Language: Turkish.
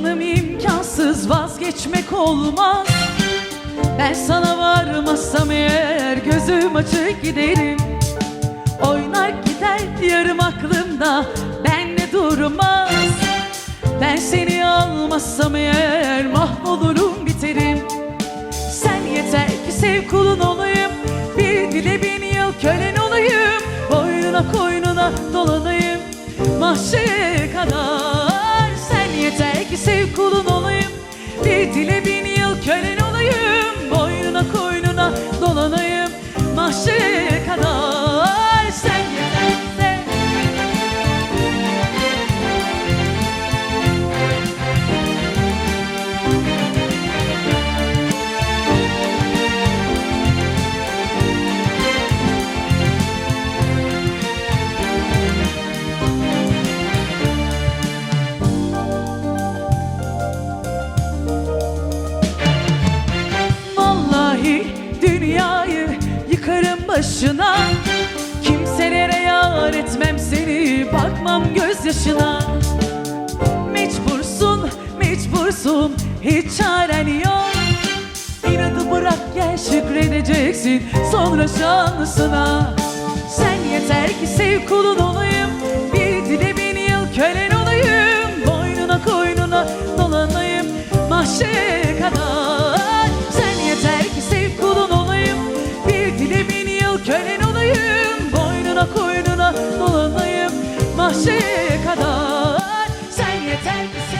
Vefasız vazgeçmek olmaz. Ben sana varmazsam eğer Gözüm açık giderim. Oynar gider yarım aklımda Benle durmaz. Ben seni almazsam eğer Mahvolurum biterim. Sen yeter ki sev kulun olayım. Bir dile bin yıl kölen olayım. Boynuna koynuna dolanayım. Mahşere yeter başına. Kimselere yar etmem seni Bakmam gözyaşına. Mecbursun, mecbursun Hiç çaren yok. İnadı bırak gel şükredeceksin Sonra şansına. Sen yeter ki sev kulun olayım Bir dile bin yıl kölen olayım Boynuna koynuna dolanayım Mahşere olayım Boynuna koynuna dolanayım Mahşere kadar. Sen yeter ki